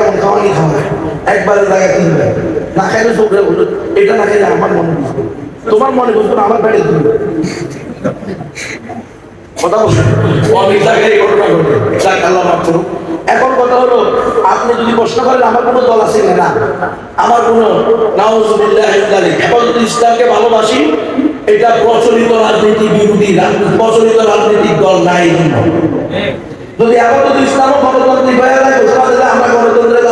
এমন খাওয়ানি খাওয়ায় একবারে জায়গা কিনবে না খাইলে চোখে এটা না খাইলে আমার মনে বুঝবে তোমার মনে বুঝবে আমার পেটে দিবে কথা বলছেন অনেক জায়গায় এই ঘটনা ঘটে। যাক আল্লাহ মাফ করুক। এখন কথা হলো আপনি যদি প্রশ্ন করেন আমার কোনো দল আছে না। আমার কোনো নাউজুবিল্লাহ হেফাজত ইসলামকে ভালোবাসি এটা প্রচলিত রাজনীতি বিরোধী প্রচলিত রাজনৈতিক দল নাই জন্য। যদি হেফাজত ইসলাম গণতান্ত্রিক হয়ে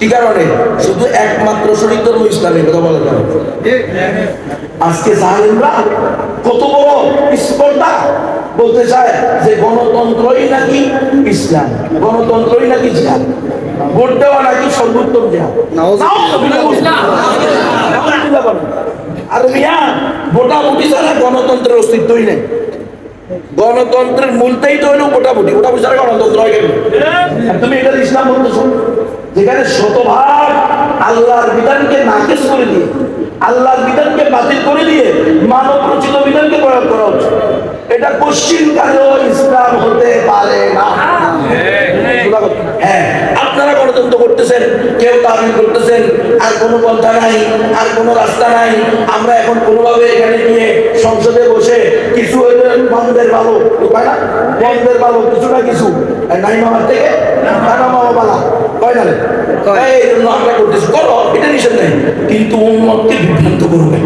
কি কারণে? শুধু একমাত্র শরীর ধর্ম ইসলামের কথা আজকে জালিমরা কত বড় স্পর্ধা বলতে চায় যে গণতন্ত্রই নাকি ইসলাম গণতন্ত্রই নাকি জিহাদ ভোট দেওয়া নাকি সর্বোত্তম জিহাদ। আর মিয়া ভোটাভুটি ছাড়া গণতন্ত্রের অস্তিত্বই নেই। গণতন্ত্রের মূলটাই তো হলো মোটামুটি ভোটাভুটি ছাড়া গণতন্ত্র হয় কেন তুমি এটা ইসলাম বলতেছো যেখানে শতভাগ আল্লাহর বিধানকে নাকেশ করে দিয়ে আল্লাহর বিধানকে বাতিল করে দিয়ে মানব রচিত বিধানকে প্রয়োগ করা হচ্ছে। এটা পশ্চিম কালেও ইসলাম হতে পারে না। হ্যাঁ আপনারা গণতন্ত্র করতেছেন কেউ দাবি করতেছেন আর কোনো পন্থা নাই আর কোনো রাস্তা নাই। আমরা এখন কোনোভাবে এখানে গিয়ে সংসদে বসে কিছু বন্ধের ভালো না? বন্ধের ভালো কিছু না কিছু। নাই মামার থেকে নানা মামা বালা কয় না এই জন্য আমরা করতেছি। করো এটা নিষেধ নেই। কিন্তু উন্মতকে বিভ্রান্ত করবে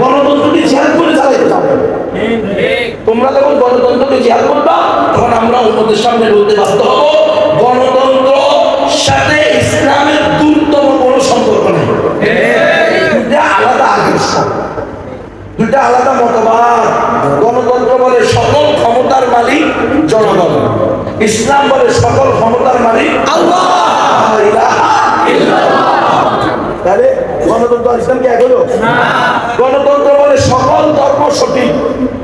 গণতন্ত্রকে জিহাদ করে চালাইতে চাও তোমরা যখন গণতন্ত্রকে জিহাদ করবা, তখন আমরা অন্যদের সামনে বলতে বাধ্য হব। গণতন্ত্র সাথে ইসলামের দূরতম কোনো সম্পর্ক নেই। দুটা আলাদা আদর্শ দুটা আলাদা মতবাদ। গণতন্ত্র বলে সকল ক্ষমতার মালিক জনগণ। ইসলাম বলে সকল ক্ষমতার মালিক আল্লাহ। তাহলে গণতন্ত্র ইসলাম কি এক হলো? গণতন্ত্র বলে সকল ধর্ম সঠিক।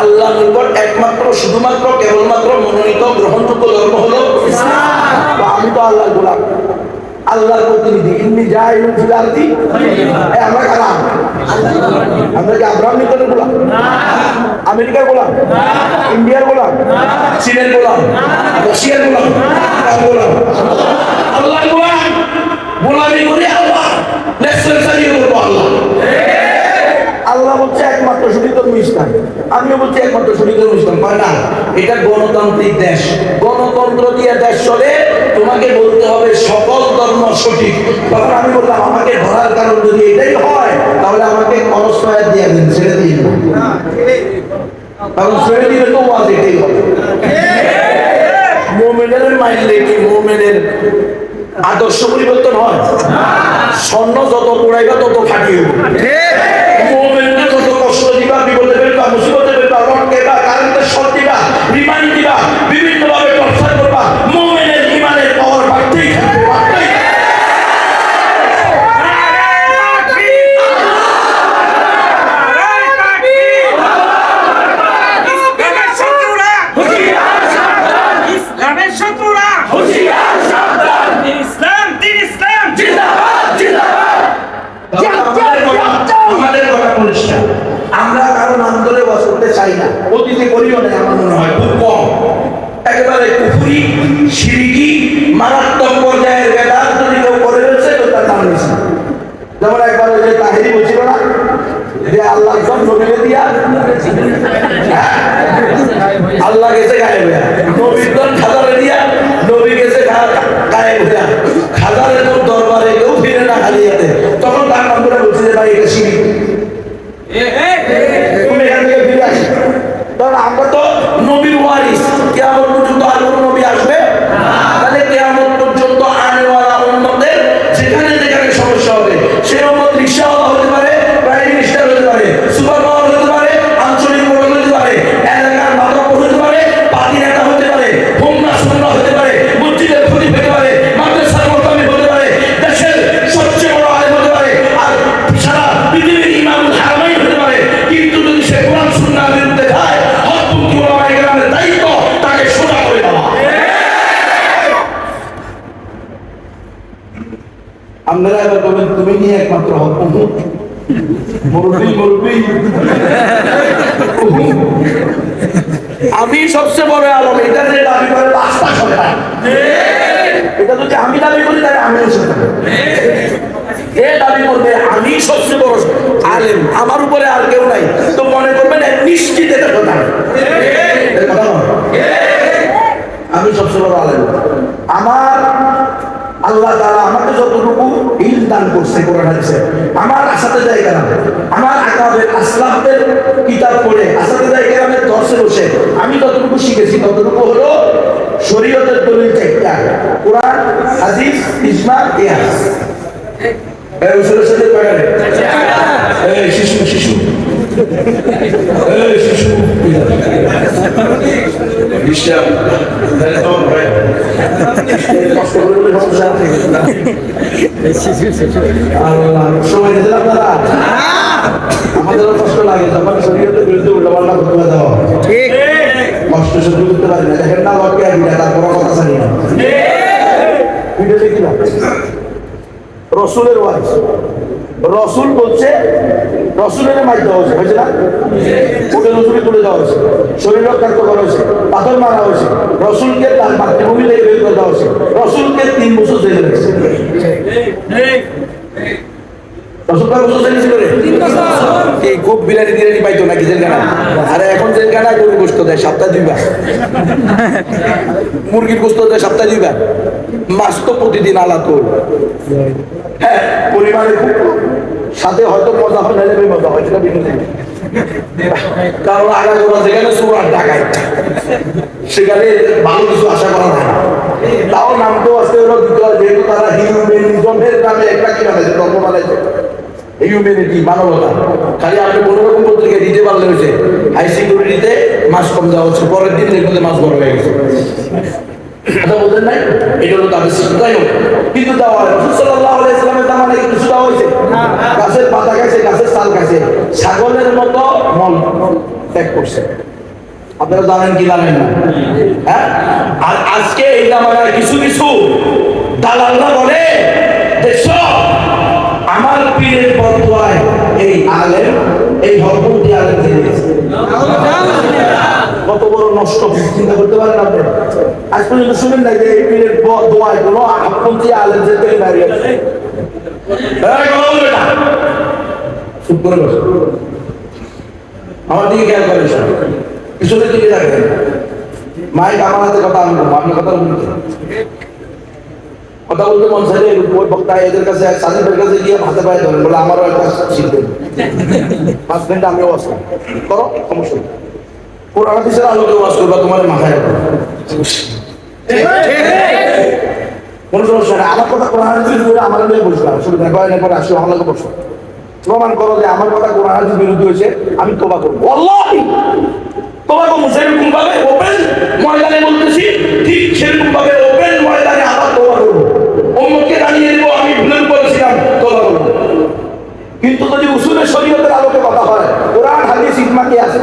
আল্লাহ নিকট একমাত্র, শুধুমাত্র, কেবলমাত্র মনোনীত, গ্রহণযোগ্য ধর্ম হলো আমি তো আল্লাহর গোলাম। আল্লাহর প্রতিনিধি। ইন্নি জাহিলুন ফিল আরদি। এ, আমরা কারা? আমরা কি আব্রাহাম লিঙ্কনের গোলাম? আমেরিকার গোলাম? ইন্ডিয়ার গোলাম? চীনের গোলাম? রাশিয়ার গোলাম? গোলাম? গোলামি করে আল্লাহ লেসন চালিয়ে করব আল্লাহ আল্লাহ বলছে একমাত্র সঠিক ধর্ম ইসলাম আমিও বলছি একমাত্র ধর্ম ইসলাম হয় না? এটা গণতান্ত্রিক দেশ। গণতন্ত্র দিয়ে দেশ চলে তোমাকে বলতে হবে সকল ধর্ম সঠিক। তখন আমি বললাম আমাকে ধরার কারণ যদি এটাই হয় তাহলে আমাকে কনস্ট্রায় দিয়ে দিন ছেড়ে দিয়ে দিন। কারণ ছেড়ে দিলে তো ওয়াজ এটাই হবে। মোমেনের মাইলে কি মোমেনের আদর্শ পরিবর্তন হয়। স্বর্ণ যত পোড়াইবা তত খাটি হবে মোমেনকে যত কষ্ট দিবা বিপদে ফেলবা মুসিবতে ফেলবা রড দেবা কারেন্টের শর্ট দিবা রিমাইন্ড দিবা বিভিন্ন ভাবে টর্চার করবা মোমেনের ইমানের পাওয়ার বাড়তেই থাকবে বাড়তেই থাকবে। ইসলামের শত্রুরা ইসলামের শত্রুরা ইসলাম দিন ইসলাম আমাদের কথা- আমাদের কথা পরিষ্কার আমরা কারও নাম ধরে বাস করতে চাই না অতীতে করিও না আমার মনে হয় খুব কম একেবারে কুফুরি সিরিকি মারাত্মক পর্যায়ের বেদাত যদি কেউ করে রয়েছে তো তার নাম নিয়েছে যেমন একবার ওই যে তাহিরি বলছিল না যে আল্লাহ সব নবীকে দিয়া হ্যাঁ? আল্লাহ গেছে গায়ে হইয়া নবীর আমি সবচেয়ে বড় আলম, এটা যে দাবি করে পাঁচটা এটা যদি আমি দাবি করি, তাহলে সন্তান এ দাবি করবে আমি সবচেয়ে বড় আলেম। আমার উপরে আর কেউ নাই। তো মনে করবেন নিশ্চিত এটা কথা। আমি সবচেয়ে বড় আলেম। আমার আল্লাহ যতটুকু ইল দান করছে, কোরআন, হাদিসে। আমার আসাতে যায় না আমার আকাবের আসলামদের কিতাব পড়ে, আসাতে যায় আমি দর্শে বসে। আমি যতটুকু শিখেছি, ততটুকু হলো শরীয়তের দলিল চাইটা কোরআন, হাদিস, ইজমা ইয়াস এই শিশু শিশু। সময় দিয়েছেন আপনারা আমাদেরও কষ্ট লাগে যখন শরীরের বিরুদ্ধে উল্টাপাল্টা করতে দেওয়া হয়। কষ্ট সহ্য করতে পারি না দেখেন না লটকে বিটা তারপর কথা জানি না ভিডিও দেখি না রসুলের ওয়াইস রসুল বলছে রসুলের মাইক দেওয়া হয়েছে হয়েছে না? ওকে রসুলে তুলে দেওয়া হয়েছে, শরীর রক্ষাক্ত করা হয়েছে, পাথর মারা হয়েছে, রসুলকে তার মাতৃভূমি থেকে বের করে দেওয়া হয়েছে, রসুলকে তিন বছর জেলে রেখেছে। খুব বিরিয়ানি টিরিয়ানি পাইতো নাকি জেলখানা আরে এখন জেলখানা গরু গোস্ত দেয়, সপ্তাহে দুইবার। মুরগির গোস্ত দেয়, সপ্তাহে দুইবার। মাছ তো প্রতিদিন আলাদা হ্যাঁ পরিমাণে খুব। সাথে হয়তো মজা হয় নাহলে মজা হয়, সেটা ভিন্ন জিনিস। কারণ আগাগোড়া যেখানে সুরার ডাকায় সেখানে ভালো কিছু আশা করা যায় না। তাও নাম তো আছে হলো যেহেতু তারা হিউম্যানিজমের নামে একটা কি বানাইছে তর্ক বানাইছে হিউম্যানিটি, মানবতা। খালি আপনি কোনো রকম পত্রিকা দিতে পারলে হয়েছে হাই সিকিউরিটিতে মাছ কম দেওয়া হচ্ছে, পরের দিন দেখতে মাছ বড় হয়ে গেছে। কথা বলতেন নাই? এটা হলো তাদের সিদ্ধাই কিন্তু দেওয়া হয় রসুল সাল্লাল্লাহু আলাইহি সাল্লামের জামানায় কি কিছু দেওয়া হয়েছে। গাছের পাতা খাইছে গাছের চাল খাইছে ছাগলের মতো মল ত্যাগ করছে। আপনারা জানেন কি জানেন না? হ্যাঁ? আর আজকে এই জামানায় কিছু কিছু দালালরা বলে দেখছ আমার পীরের বদুয়ায় এই আলেম, এই হরমতি আলেম দিয়েছে কত বড় নষ্ট চিন্তা করতে পারেন আজ পর্যন্ত শুনেন না যে এই পীরের দোয়ায় কোনো আপনটি আলেম যে তৈরি দাঁড়িয়ে আছে এই, কথা বলবে না। চুপ করে। আমার দিকে খেয়াল। পিছনের দিকে মাইক আমার হাতে কথা আমি আপনি কথা বলুন কথা বলতে মন চাইলে ওই বক্তা এদের কাছে সাজিদের কাছে গিয়ে হাতে পায়ে ধরেন। বলে আমারও একটা শিখবেন পাঁচ ঘণ্টা আমিও আসলাম করো সমস্যা কোরআন হাদিসের আলোকে ওয়াজ করবা, তোমার মাথায় কোনো সমস্যা নেই। আমার কথা কোরআন হাদিস বলে আমার নিয়ে বসলাম অসুবিধা নেই কয়েক পরে আসলে আমার লাগে বসো। প্রমাণ করো যে আমার কথা কোরআন হাদিস বিরুদ্ধে হয়েছে, আমি তোবা করব। আল্লাহ তোবা করব সেরকম ভাবে ওপেন ময়দানে বলতেছি, ঠিক সেরকম ভাবে ওপেন ময়দানে আবার তোবা করব। অন্যকে জানিয়ে দেবো, আমি ভুলের করেছিলাম তোবা করব। কিন্তু যদি উসুলের শরীয়তের আলোকে কথা হয়, কোরআন, হাদিস, ইজমা কি আছে?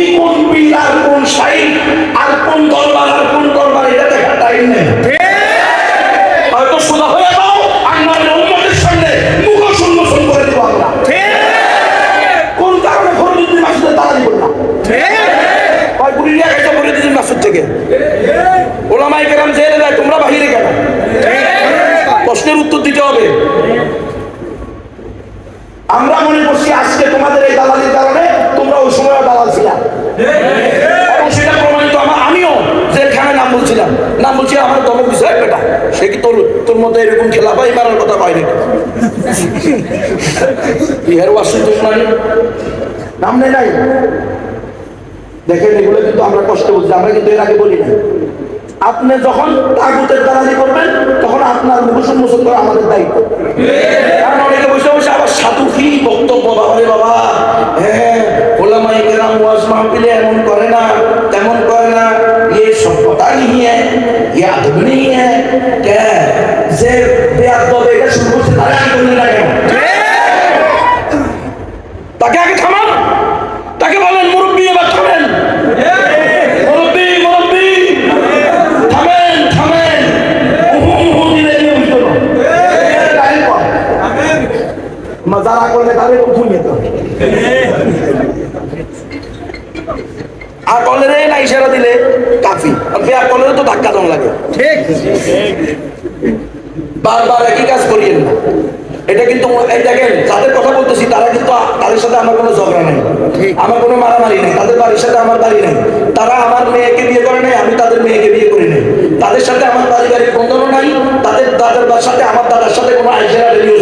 তুমি কোন পীর কোন সাইড আর কোন দরবার আর কোন দরবার এটা দেখার টাইম নেই হয়তো সোজা হয়ে যাও আন্নার উম্মতের সামনে মুখ সম্মোচন করে দিব আমরা কোন কারণে ফরজুদ্দিন মাসুদের দালালি করলাম কয় গুলি নিয়ে গেছে ফরজুদ্দিন মাসুদ থেকে ওলামাই কেরাম জেলে দেয় তোমরা বাহিরে কেন প্রশ্নের উত্তর দিতে হবে আমরা মনে করছি আজকে তোমাদের এই দালালির কারণে তোমরা ওই সময় দালাল ছিলাম এবং সেটা প্রমাণিত আমার আমিও জেলখানায় নাম বলছিলাম নাম বলছি আমার দমক বিষয় বেটা সে কি তোর তোর মতো এরকম খেলা পাই মারার কথা পাই নাকি ইহার ওয়াসি তোমরা নাম নেই নাই দেখেন এগুলো কিন্তু আমরা কষ্ট বলছি আমরা কিন্তু এর আগে বলি না আপনি যখন তাগুতের দালালি করবেন, তখন আপনার মুখ সম্মোচন করা আমাদের দায়িত্ব। কারণ অনেকে বসে বসে আবার সাধু দেখেন যাদের কথা বলতেছি তারা কিন্তু তাদের সাথে আমার কোনো ঝগড়া নেই। আমার কোনো মারামারি নেই তাদের বাড়ির সাথে আমার বাড়ি নেই। তারা আমার মেয়েকে বিয়ে করে নাই আমি তাদের মেয়েকে বিয়ে করি নাই। তাদের সাথে আমার পারিবারিক বন্ধনও নাই তাদের দাদার সাথে আমার দাদার সাথে কোনো আইসেরা রেডিও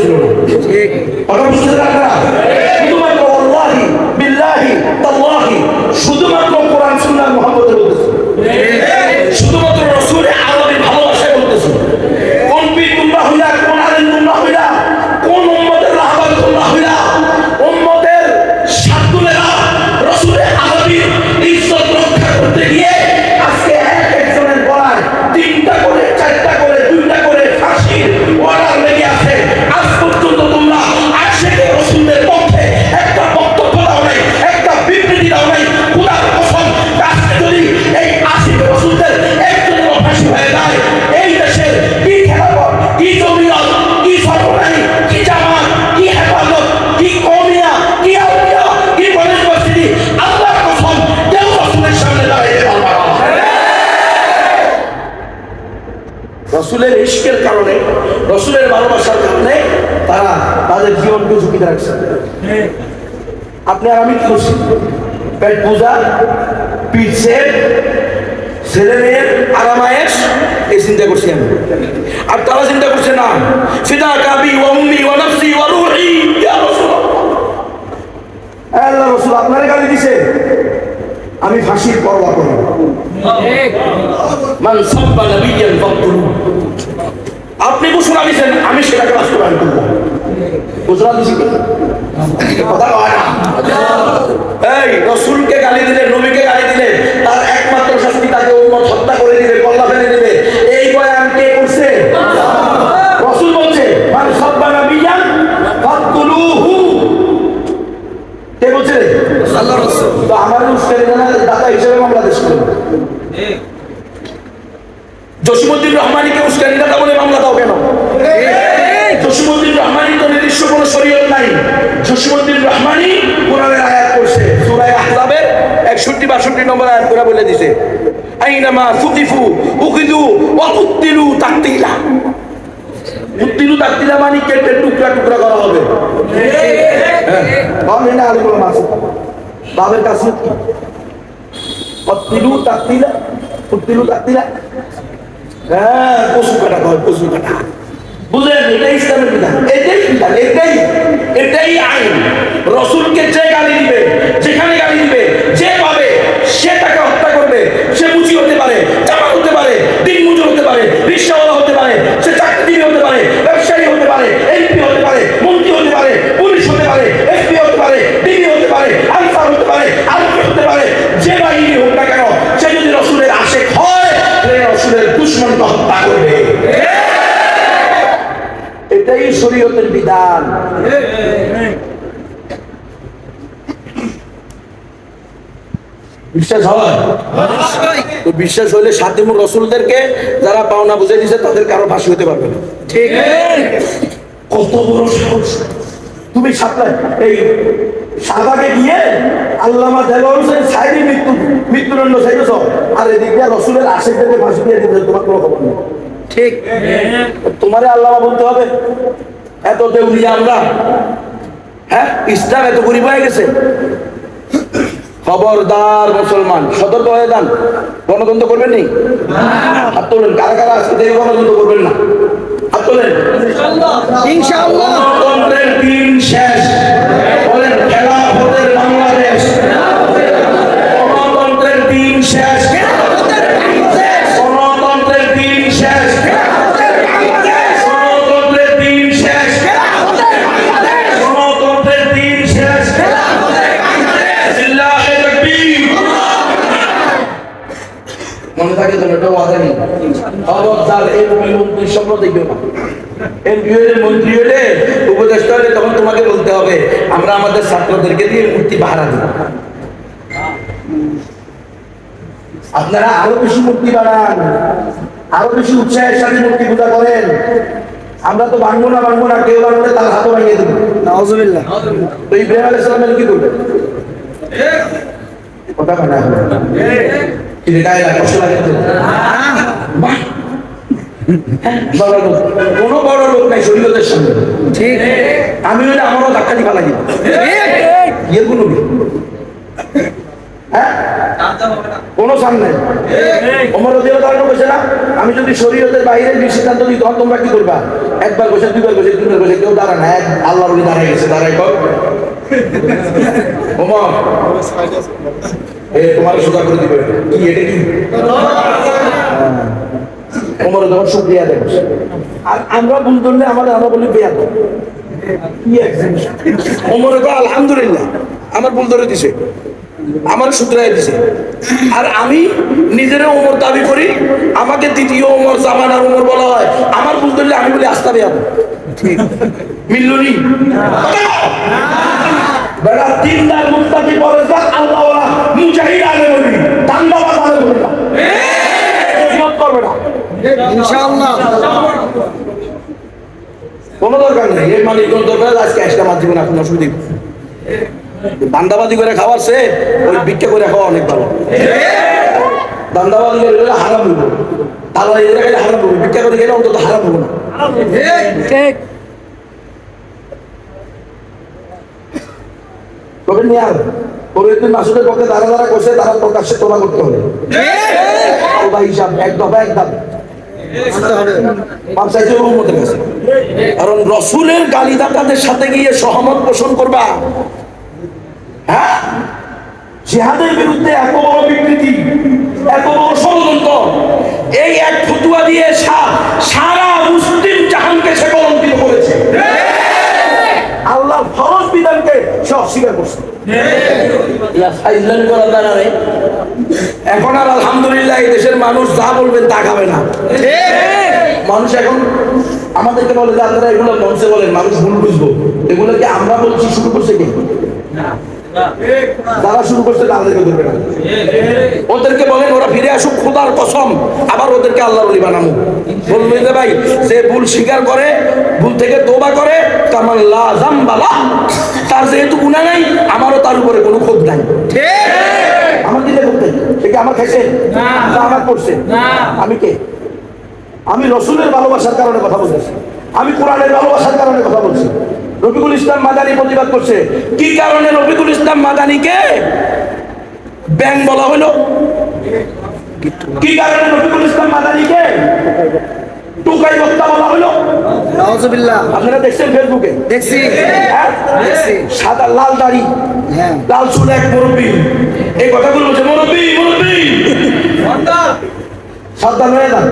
রসুলের ইস্কের কারণে, রসুলের ভালোবাসার কারণে তারা তাদের জীবনকে ঝুঁকিতে রাখছে। আপনি আর আমি করছি পেট পূজা পিঠের ছেলে মেয়ের আরামায়েশ এই চিন্তা করছি আমি। আর তারা চিন্তা করছে না, ফিদা কাবি ওয়া উম্মি ওয়া নাফসি ইয়া রাসূলুল্লাহ। আল্লাহ রাসূল আপনারে গালি দিছে। আমি ফাঁসির পরোয়া করি না। মান সাব্বা নাবিয়ান ফাকতুলু আপনি ঘোষণা দিয়েছেন আমি সেটাকে বাস্তবায়ন করব ঘোষণা দিয়েছি কথা কয় না। এই রসুলকে গালি দিলে নবীকে গালি দিলে তার একমাত্র শাস্তি তাকে উম্মত হত্যা করে দিবে কল্লা ফেলে দিবে এই বয়ান কে করছে রসুল বলছে মান সাব্বা নাবিয়ান ফাকতুলুহু কে বলছে আল্লাহ রসুল তো আমার উস্কানি দাদা হিসেবে বাংলাদেশ করবে। জসিমুদ্দিন রহমানিকে উস্কানি দাদা বলে মামলা দাও কেন? জসিমুদ্দিন রহমানি তো নির্দিষ্ট কোনো শরীয়ত নাই। জসিমুদ্দিন রহমানি কোরআনের আয়াত করছে সূরা আহজাবের 61 62 নম্বর আয়াত করে বলে দিছে। আইনামা সুকিফু উখিদু ওয়া কুতিলু তাকতিলা। কুতিলু তাকতিলা মানে কেটে টুকরা টুকরা করা হবে। হ্যাঁ। না আলী বলে মাছ বাবের কাছে। তাকতিলা হ্যাঁ পশু কাটা পশু কাটা। এটাই দিবে যে পাবে, সে তাকে হত্যা করবে। সে মুচি হতে পারে জামা হতে পারে দিন মজুর হতে পারে, রিক্সাওয়ালা হতে পারে পারে আরপি হতে পারে যে বাহিনী হোক না কেন সে যদি রসুলের আশেক হয় রসুলের দুশ্মনকে হত্যা করবে। এটাই শরীয়তের বিধান। বিশ্বাস হয়? তো বিশ্বাস হলে সাতিমুর রসুলদেরকে যারা পাওনা বুঝে দিছে তাদের কারও ফাঁসি হতে পারবে না। ঠিক। কত বড় সাহস। তুমি সাপ্লাই এই শাহবাগে গিয়ে আল্লামা দেওয়া হোসেন সাইডে মৃত্যু মৃত্যুদণ্ড চাইতেছ আর এদিক দিয়ে রসুলের আশেপাশে ফাঁসি দিয়ে দিতে তোমার কোনো খবর নেই। ঠিক। তোমারে আল্লামা বলতে হবে এত দেউলিয়া আমরা হ্যাঁ ইসলাম এত গরিব হয়ে গেছে। খবরদার মুসলমান সতর্ক হয়ে যান। গণতন্ত্র করবেন নি? হাত তোলেন কারা কারা আজকে থেকে গণতন্ত্র করবেন না। হাত তোলেন। ইনশাআল্লাহ। গণতন্ত্রের দিন শেষ। বলেন থাকে তো এটা ওয়াদা নেই খবরদার এমপি মন্ত্রী স্বপ্ন দেখবে না এমপি হলে মন্ত্রী হলে উপদেষ্টা হলে তখন তোমাকে বলতে হবে আমরা আমাদের ছাত্রদেরকে দিয়ে মূর্তি পাহারা দিব। আপনারা আরও বেশি মূর্তি বানান আরও বেশি উৎসাহের সাথে মূর্তি পূজা করেন। আমরা তো ভাঙবো না ভাঙবো না কেউ ভাঙলে তার হাতও ভাঙিয়ে দেবো। নাউজুবিল্লাহ তো ইব্রাহিম আলাইহিস কি করবে? কথা কাটা এটা গায়ে লাগে কষ্ট লাগে তো? বড় লোক। কোনো বড় লোক নাই শরীয়তের সামনে। ঠিক। আমি হলে আমারও ধাক্কা দিবা। লাগে ইয়ে কোনো হ্যাঁ? সামনে ওমর রদিয়াল্লাহু না আমি যদি শরীয়তের বাইরে যে সিদ্ধান্ত দিই তখন তোমরা কি করবা? একবার বসে দুইবার বসে তিনবার বসে কেউ দাঁড়া না। এক আল্লাহর ওলি দাঁড়ায় গেছে দাঁড়ায় কর। ওমর এ তোমার সোজা করে দিবে। কি এটা কি? ওমর তখন শুক্রিয়া দেয় আর আমরা ভুল ধরলে আমাদের আমরা বলি বেয়া ওমরে আলহামদুলিল্লাহ আমার ভুল ধরে দিছে। আমার দিছে। আর আমি নিজের ওমর দাবি করি আমাকে দ্বিতীয় ওমর জামানার ওমর বলা হয়। আমার ভুল ধরলে আমি বলি আস্তা বেয়া মিল্লনি বেড়া তিনদার মুস্তাকি পরেশগার আল্লাহ মুজাহিদ আলে বলি। দান্দাবাদ আলে বলি। না করবে না। ইনশাআল্লাহ। কোনো দরকার নেই। এই মানে কোন দরকার আজকে একটা মাধ্যমে না কোনো অসুবিধা নেই। দান্দাবাজি করে খাওয়ার সে ওই ভিক্ষা করে খাওয়া অনেক ভালো। দান্দাবাজি করে হারাম হইব। তাহলে এদের গেলে হারাম হইব। ভিক্ষা করে গেলে অন্তত হারাম হইব না। ঠিক। তবে নিয়ে আর পরিবর্তন মাসুদের পক্ষে যারা যারা করছে তারা প্রকাশ্যে তোলা করতে হবে। হিসাব এক দফা এক দাম কারণ রসুলের গালিদাতাদের সাথে গিয়ে সহমত পোষণ করবা। হ্যাঁ? জিহাদের বিরুদ্ধে এত বড় বিকৃতি, এত বড় ষড়যন্ত্র, এই এক ফতুয়া দিয়ে সারা মুসলিম জাহানকে সে কলঙ্কিত করেছে আল্লাহ ফরজ বিধানকে সে অস্বীকার করছে। এখন আর আলহামদুলিল্লাহ এই দেশের মানুষ যা বলবেন তা খাবে না। মানুষ এখন আমাদেরকে বলে যে আপনারা এগুলো মঞ্চে বলেন মানুষ ভুল বুঝব। এগুলোকে আমরা বলছি শুরু করছে কি? যারা শুরু করছে তাদেরকে ধরবে না। ওদেরকে বলেন ওরা ফিরে আসুক খোদার কসম। আবার ওদেরকে আল্লাহর বানামু। যে ভাই ভুল স্বীকার করে ভুল থেকে তোবা করে কামান লা জামবালা তার যেহেতু গুনাহ নাই আমারও তার উপরে কোনো ক্ষোভ নাই। আমার দিলে সে আমার খাইছে? না। আমার করছে আমি কে? আমি রসুলের ভালোবাসার কারণে কথা বলতেছি। আমি কোরআনের ভালোবাসার কারণে কথা বলছি। রফিকুল ইসলাম মাদানি প্রতিবাদ করছে। কি কারণে রফিকুল ইসলাম মাদানিকে ব্যাং বলা হলো? কি কারণে রফিকুল ইসলাম মাদানিকে টুকাই বক্তা বলা হলো? নাউজুবিল্লাহ আপনারা দেখছেন ফেসবুকে? দেখছি। হ্যাঁ? দেখছি। সাদা লাল দাড়ি। হ্যাঁ। লাল চুল এক মুরব্বী। এই কথাগুলো বলছে মুরব্বী মুরব্বী! সাবধান হয়ে যান।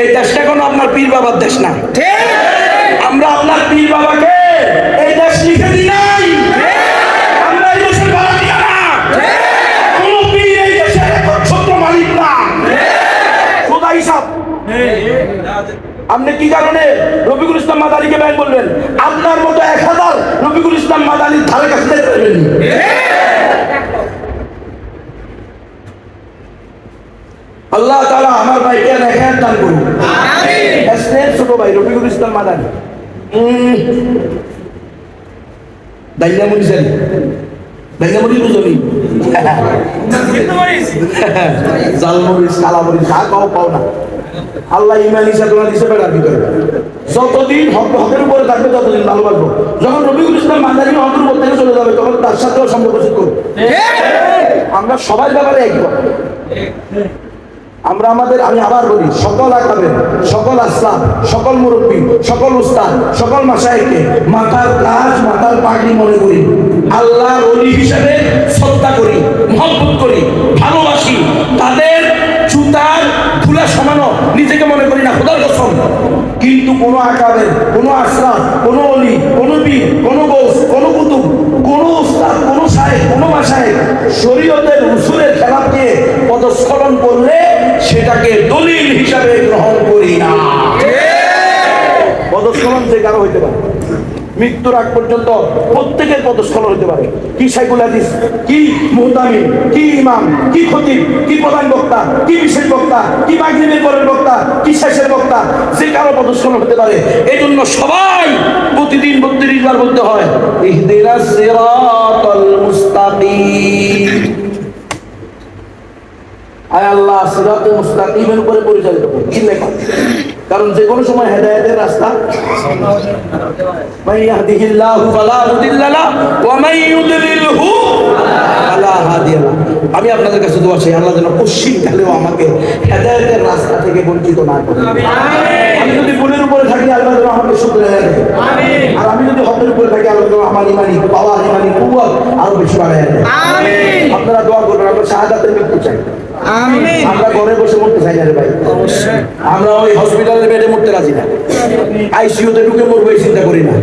এই দেশটা এখন আপনার পীর বাবার দেশ না। ঠিক। আমরা আপনার পীর বাবাকে এই দেশ লিখে দিই নাই। আপনি কি কারণে রফিকুল ইসলাম মাদানিকে ব্যাংক বলবেন আপনার মতো এক হাজার রফিকুল ইসলাম মাদানির ধারে কাছে পারবেন আল্লাহ তাআলা আমার ভাইকে নেখায়াত দান করুন। স্নেহ ছোট ভাই রফিকুল ইসলাম মাদানি। দাইনামুনি জানি দাইনামুনি বুঝনি জালমরিচ কালামরিচ যা পাও পাও না। আল্লাহ ইমান হিসাবে তোমার বেড়ার ভিতরে। যতদিন হক হকের উপরে থাকবে ততদিন ভালোবাসবো যখন রবিউল ইসলাম মাদারি হকের উপর থেকে চলে যাবে তখন তার সাথেও সম্পর্ক ঠিক করব। আমরা সবার ব্যাপারে কথা। আমরা আমাদের, আমি আবার বলি, সকল আকাবের সকল আসলাম, সকল মুরব্বী, সকল উস্তাদ, সকল মাসাইকে মাথার কাজ মাথার পাগড়ি মনে করি। আল্লাহ অলি হিসেবে শ্রদ্ধা করি, মহব্বত করি, ভালোবাসি। তাদের জুতার ধুলা সমানো নিজেকে মনে করি না, খোদার কসম। কিন্তু কোনো আকাবের কোনো আশ্রাম কোনো অলি কোনো বীর কোনো গোস কোনো কুতুব কোনো উস্তাদ কোন সাহেব কোন মাসাহেব শরীয়তের উসুরের খেলাপকে পদস্খলন করলে সেটাকে দলিল হিসাবে গ্রহণ করি না। পদস্খলন যে কারও হইতে পারে মৃত্যুর আগ পর্যন্ত প্রত্যেকের পদস্খলন হতে পারে। কি সাইকুল হাদিস? কি মুহতামি কি ইমাম? কি খতিব? কি প্রধান বক্তা? কি বিশেষ বক্তা? কি মাগরিবের পরের বক্তা? কি শেষের বক্তা? যে কারও পদস্খলন হতে পারে এই জন্য সবাই প্রতিদিন বত্রিশ বার বলতে হয় আয় আল্লাহ সিরাতে মুস্তাকিমের উপরে পরিচালিত কি লেখা? কারণ যে কোনো সময় হেদায়েতের রাস্তা। মাই ইয়াহদিহিল্লাহু ফালা মুদিল্লালা ওয়া মাই ইউদলিলহু ফালা হাদিয়ালা। আমি আপনাদের কাছে দোয়া চাই আল্লাহ যেন পশ্চিমকালেও আমাকে হেদায়েতের রাস্তা থেকে বঞ্চিত না করে। আমি যদি গুণের উপরে থাকি আল্লাহ যেন আমাকে শুধু আর আমি যদি হকের উপরে থাকি আল্লাহ যেন আমার ইমানি পাওয়া ইমানি কুয়াত আরও বেশি বাড়ায় আমিন। আপনারা দোয়া করুন আমরা শাহাদাতের মৃত্যু চাই। আমরা ঘরে বসে মরতে চাই না রে ভাই। আমরা ওই হসপিটালের বেডে মরতে রাজি না। আইসিইউতে ঢুকে মরবো এই চিন্তা করি না।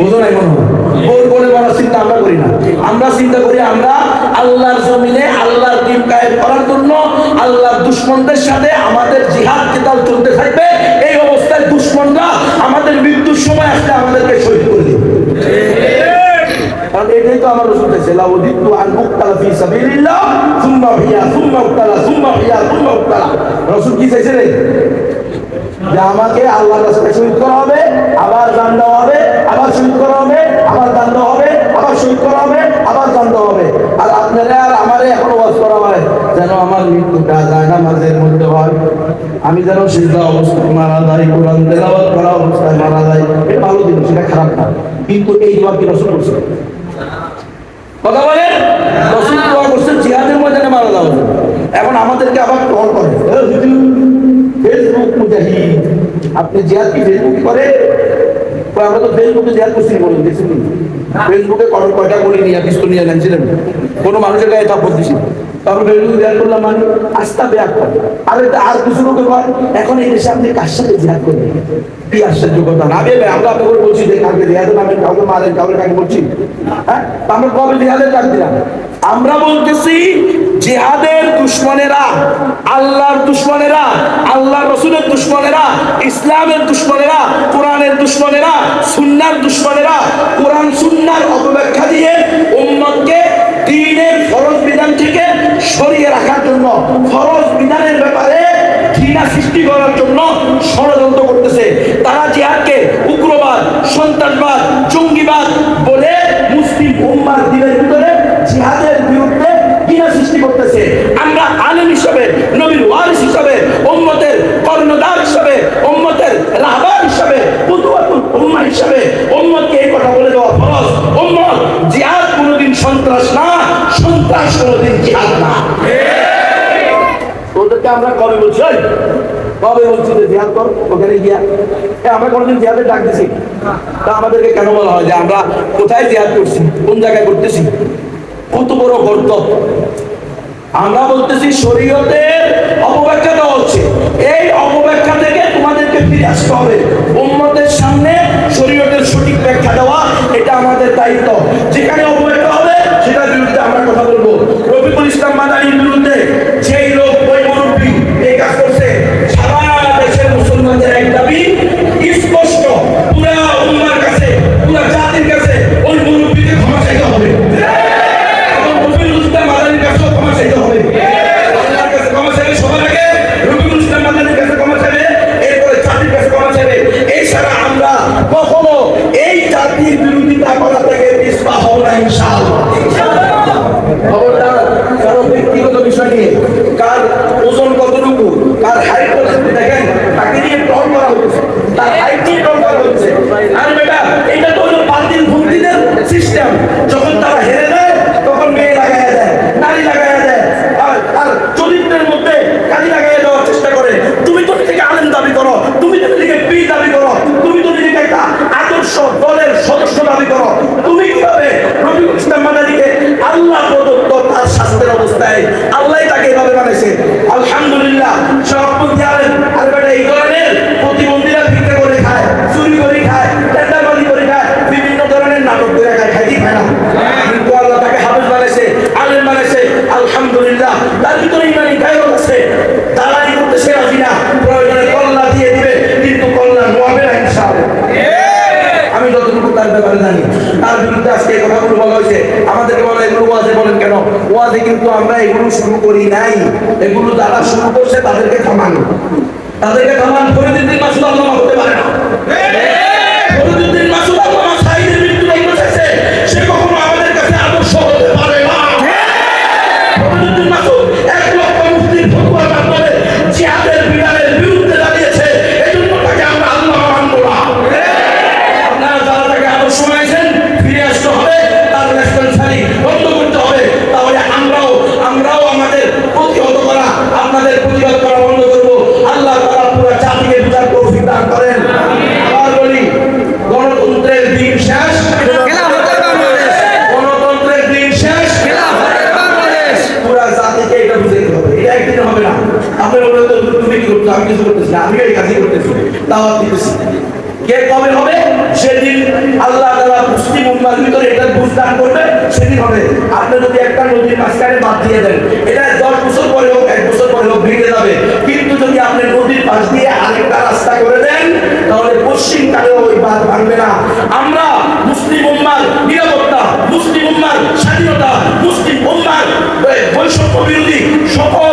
বোঝো নাই মনে হয়? ওর বলে মরার চিন্তা আমরা করি না। আমরা চিন্তা করি আমরা আল্লাহর জমিনে আল্লাহর দিন কায়েম করার জন্য আল্লাহর দুশ্মনদের সাথে আমাদের জিহাদ কেতাল চলতে থাকবে। এই অবস্থায় দুশ্মনরা আমাদের মৃত্যুর সময় আসলে আমাদেরকে শহীদ করে এটাই তো আমার রসুল চাইছে আন উক্তালা ফি সাবিলিল্লাহ, সুম্মা সুম্মা উক্তালা, সুম্মা সুম্মা উক্তালা। রসুল কি চাইছে রে? যে আমাকে আল্লাহর শহীদ করা হবে, আবার দেওয়া হবে, আবার শহীদ করা হবে, আবার দান দেওয়া হবে, আবার শহীদ করা হবে, আবার জান দেওয়া হবে। আর আপনারা আর আমারে এখনও ওয়াজ করা হয় যেন আমার মৃত্যুটা যায় নামাজের মধ্যে হয়। আমি যেন সিদ্ধা অবস্থায় মারা যাই, কোরআন করা অবস্থায় মারা যাই, এটা ভালো জিনিস সেটা খারাপ না। কিন্তু এই দোয়া কি রসুল করছে? কথা বলেন? রসুল দোয়া করছেন জিহাদের ময়দানে মারা যাওয়া এখন আমাদেরকে আবার কল করে। ফেসবুক মুজাহিদ, আপনি জিহাদ কি ফেসবুক করে? আমরা তো ফেসবুকে জিহাদ করছি বলুন ফেসবুকে কয়টা নিয়ে পিস্তল নিয়ে কোনো মানুষের গায়ে থাপ্পড় দিছি মানে হ্যাঁ? আমরা বলতেছি, জিহাদের দুশ্মনেরা, আল্লাহর দুশ্মনেরা আল্লাহ রসুলের দুশ্মনেরা, ইসলামের দুশ্মনেরা, কোরআনের দুশ্মনেরা সুন্নার দুশ্মনেরা, কোরআন সুন্নার অপব্যাখ্যা দিয়ে উম্মতকে থেকে সরিয়ে রাখার জন্য, ফরজ বিধানের ব্যাপারে ঘৃণা সৃষ্টি করার জন্য ষড়যন্ত্র করতেছে। তারা জিহাদকে উগ্রবাদ, সন্ত্রাসবাদ, জঙ্গিবাদ বলে মুসলিম উম্মার দিনের ভিতরে জিহাদের বিরুদ্ধে ঘৃণা সৃষ্টি করতেছে। আমরা আলেম হিসাবে, নবীর ওয়ারিস হিসাবে, উম্মতের কর্ণদার হিসাবে, উম্মতের রাহবার হিসাবে উম্মা হিসাবে উম্মতকে এই কথা বলে দেওয়া ফরজ। উম্মত জিহাদ কোনোদিন সন্ত্রাস না, সন্ত্রাস কোনোদিন জিহাদ আমরা কবে বলছি কবে বলছি যে জিহাদ কর? ওখানে গিয়া। আমরা কোনোদিন জিহাদের ডাক দিছি। তা আমাদেরকে কেন বলা হয় যে আমরা কোথায় জিহাদ করছি? কোন জায়গায় করতেছি? কত বড় গর্ত। আমরা বলতেছি, শরীয়তের অপব্যাখ্যা দেওয়া হচ্ছে, এই অপব্যাখ্যা থেকে তোমাদেরকে ফিরে আসতে হবে। উম্মতের সামনে শরীয়তের সঠিক ব্যাখ্যা দেওয়া, এটা আমাদের দায়িত্ব। শুরু করছে তাদেরকে থামানো তাদেরকে থামান ফরিদুদ্দিন মাসুদ আল্লাহ হতে পারে না। আমি কিছু করতেছি আমি এই কাজই করতেছি, দাওয়াত দিতেছি। কে কবে হবে? সেদিন আল্লাহ মুসলিম ভিতরে এটা বুঝদান করবে, সেদিন হবে। আপনি যদি একটা নদীর মাঝখানে বাদ দিয়ে দেন, এটা দশ বছর পরে হোক, এক বছর পরে হোক, ভেঙে যাবে। কিন্তু যদি আপনি নদীর পাশ দিয়ে আরেকটা রাস্তা করে দেন, তাহলে পশ্চিম ওই বাঁধ ভাঙবে না। আমরা মুসলিম উম্মার নিরাপত্তা মুসলিম উম্মার স্বাধীনতা মুসলিম উম্মার বৈষম্য বিরোধী সকল